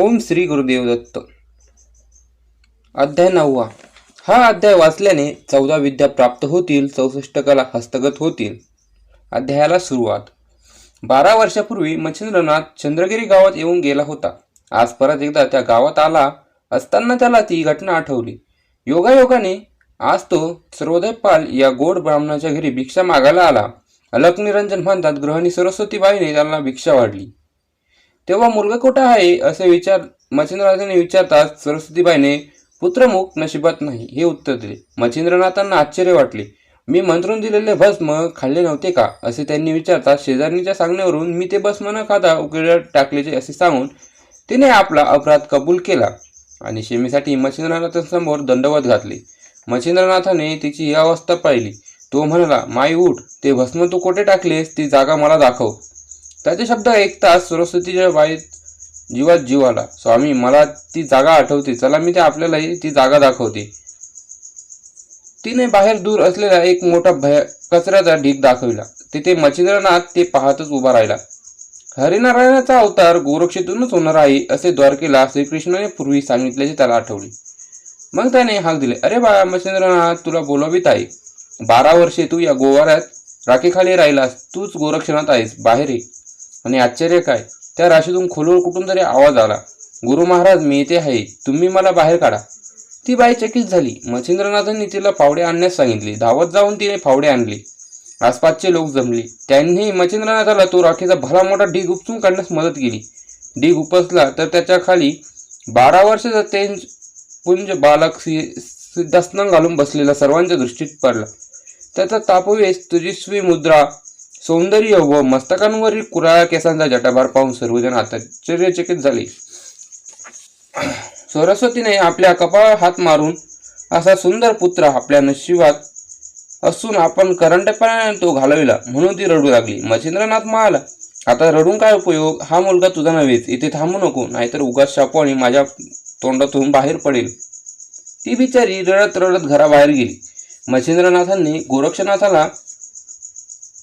ओम श्री गुरुदेव दत्त. अध्याय नववा. हा अध्याय वाचल्याने चौदा विद्या प्राप्त होतील चौसष्ट कला हस्तगत होतील. अध्यायाला सुरुवात. बारा वर्षापूर्वी मच्छिंद्रनाथ चंद्रगिरी गावात येऊन गेला होता. आज परत एकदा त्या गावात आला असताना त्याला ती घटना आठवली. योगायोगाने आज तो सर्वोदयपाल या गोड ब्राह्मणाच्या घरी भिक्षा मागायला आला. अलक निरंजन म्हणतात गृहिणी सरस्वतीबाईने त्याला भिक्षा वाढली. तेव्हा मुलगा कुठं आहे असे विचार मच्छिंद्रनाथांनी विचारताच सरस्वतीबाईने पुत्रमुख नशिबात नाही हे उत्तर दिले. मच्छिंद्रनाथांना आश्चर्य वाटले. मी मंत्रून दिलेले भस्म खाल्ले नव्हते का? असे त्यांनी विचारता शेजारणीच्या सांगण्यावरून मी ते भस्म न खाता उकिरड्यात टाकल्याचे असे सांगून तिने आपला अपराध कबूल केला आणि शेमीसाठी मच्छिंद्रनाथांसमोर दंडवत घातले. मच्छिंद्रनाथाने तिची ही अवस्था पाहिली. तो म्हणाला माई उठ ते भस्म तू कोठे टाकलेस? ती जागा मला दाखव. त्याचे शब्द ऐकताच सरस्वतीच्या बाईत जीवात जीव आला स्वामी मला ती जागा आठवते. चला मी ते आपल्यालाही ती जागा दाखवते. तिने बाहेर दूर असलेला एक मोठा भय कचऱ्याचा ढीक दाखविला. तिथे मच्छिंद्रनाथ ते पाहतच उभा राहिला. हरिनारायणाचा अवतार गोरक्षेतूनच होणार आहे असे द्वारकेला श्रीकृष्णाने पूर्वी सांगितल्याचे त्याला आठवले. मग त्याने हाक दिले. अरे बाळा मच्छिंद्रनाथ तुला बोलावीत आहे. बारा वर्षे तू या गोवाऱ्यात राखेखाली राहिलास. तूच गोरक्षणात आहेस. बाहेर ये. आणि आश्चर्य काय? त्या राशीतून खोलवर कुठून तरी आवाज आला. गुरु महाराज मी येथे आहे. तुम्ही मला बाहेर काढा. ती बाई चकित झाली. मच्छिंद्रनाथांनी तिला फावडे आणण्यास सांगितले. धावत जाऊन तिने फावडे आणले. आसपासचे लोक जमले. त्यांनी मच्छिंद्रनाथाला तो राखीचा भला मोठा ढीग उपसून काढण्यास मदत केली. ढीग उपसला तर त्याच्याखाली बारा वर्षाचा तेंज पुंज बालक सि- सिद्धासनं घालून बसलेला सर्वांच्या दृष्टीत पडला. त्याचा तापवेश तेजस्वी मुद्रा सौंदर्य व मस्तकांवरील कुराळा केसांचा जटाभार पाहून सर्वजण आश्चर्यचकित झाले. सरस्वतीने आपल्या कपाळ हात मारून असा सुंदर पुत्र आपल्या नशिबात असून आपण करंटपणाने तो घालविला म्हणून ती रडू लागली. मच्छिंद्रनाथ म्हणाला आता रडून काय उपयोग? हा मुलगा तुझा नव्हेच. इथे थांबू नको. नाहीतर उगाच शापू आणि माझ्या तोंडातून बाहेर पडेल. ती बिचारी रडत रडत घराबाहेर गेली. मच्छिंद्रनाथांनी गोरक्षनाथाला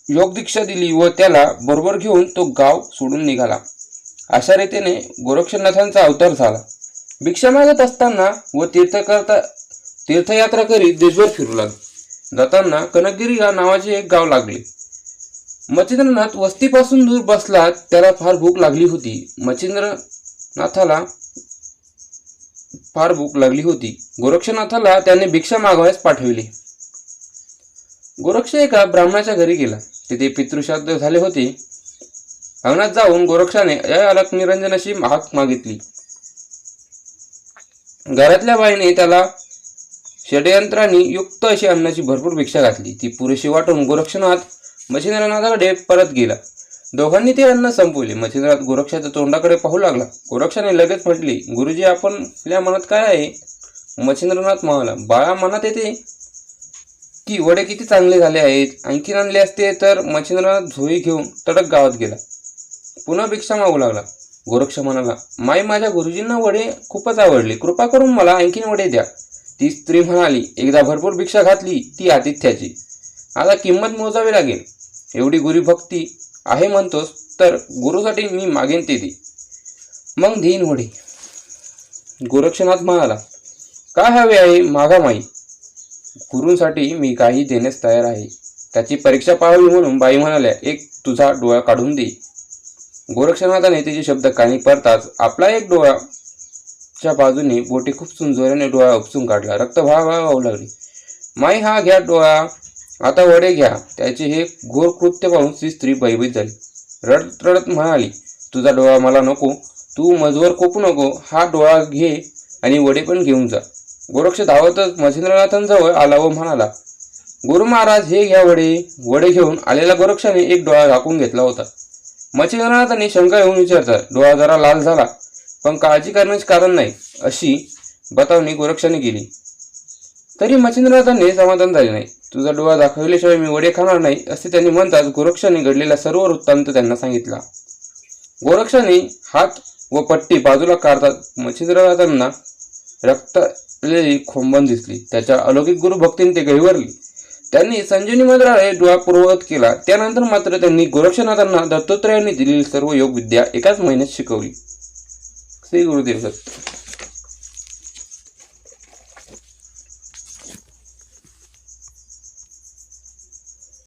योगदीक्षा दिली व त्याला बरोबर घेऊन तो गाव सोडून निघाला. अशा रीतीने गोरक्षनाथांचा अवतार झाला. भिक्षा मागत असताना व तीर्थ करता तीर्थयात्रा करीत देशभर फिरू लागले. जाताना कनकगिरी या नावाचे एक गाव लागले. मच्छिंद्रनाथ वस्तीपासून दूर बसला त्याला फार भूक लागली होती. मच्छिंद्रनाथाला फार भूक लागली होती. गोरक्षनाथाला त्याने भिक्षा मागवण्यास पाठविले. गोरक्ष एका ब्राह्मणाच्या घरी गेला. तिथे पितृश्राद्ध झाले होते. अंगणात जाऊन गोरक्षाने या अलक निरंजनाशी हाक मागितली. घरातल्या बाईने त्याला षडयंत्रांनी युक्त अशी अन्नाची भरपूर भिक्षा घातली. ती पुरेशी वाटून गोरक्षनाथ मच्छिंद्रनाथाकडे परत गेला. दोघांनी ते अन्न संपवले. मच्छिंद्रनाथ गोरक्षाच्या तोंडाकडे पाहू लागला. गोरक्षाने लगेच म्हटले गुरुजी आपण आपल्या मनात काय आहे? मच्छिंद्रनाथ म्हणाला बाळा मनात येते की वडे किती चांगले झाले आहेत आणखीन आणले असते तर मच्छिंद्रनाथ झोळी घेऊन तडक गावात गेला. पुन्हा भिक्षा मागू लागला. गोरक्ष म्हणाला माई माझ्या गुरुजींना वडे खूपच आवडले. कृपा करून मला आणखीन वडे द्या. ती स्त्री म्हणाली एकदा भरपूर भिक्षा घातली ती आतिथ्याची. आता किंमत मोजावी लागेल. एवढी गुरुभक्ती आहे म्हणतोस तर गुरुसाठी मी मागेन ते दे. मग देईन वडे. गोरक्षनाथ म्हणाला काय हवे आहे मागा माई? गुरूंसाठी मी काही देण्यास तयार आहे. त्याची परीक्षा पाहावी म्हणून बाई म्हणाल्या एक तुझा डोळा काढून दे. गोरक्षनाथाने तिचे शब्द कानी पडताच आपला एक डोळ्याच्या बाजूने बोटे खूप जोराने डोळा उपसून काढला. रक्त व्हा वाहू लागले. माई हा घ्या डोळा. आता वडे घ्या. त्याचे हे घोर कृत्य पाहून ती स्त्री भयभीत झाली. रडत रडत म्हणाली तुझा डोळा मला नको. तू मजवर कोपू नको. हा डोळा घे आणि वडे पण घेऊन जा. गोरक्ष धावतच मच्छिंद्रनाथांजवळ आला व म्हणाला गुरु महाराज हे घ्या वडे. वडे घेऊन आलेल्या गोरक्षाने एक डोळा झाकून घेतला होता. मच्छिंद्रनाथाने शंका येऊन विचारतात डोळा जरा लाल झाला. पण काळजी करण्याचे कारण नाही अशी बतावणी गोरक्षाने केली. तरी मच्छिंद्रनाथांनी समाधान झाले नाही. तुझा डोळा दाखवल्याशिवाय मी वडे खाणार नाही असे त्यांनी म्हणताच गोरक्षाने घडलेला सर्व वृत्तांत त्यांना सांगितला. गोरक्षाने हात व पट्टी बाजूला काढतात मच्छिंद्रनाथांना रक्त खोंबन दिसली. त्याच्या अलौकिक गुरुभक्तीने ते गहिवरली. त्यांनी संजीवनी मंत्रालय डोळा पूर्ववत केला. त्यानंतर मात्र त्यांनी गोरक्षनाथांना दत्तोत्रयांनी दिलेली सर्व योग विद्या एकाच महिन्यात शिकवली. श्री गुरुदेव दत्त.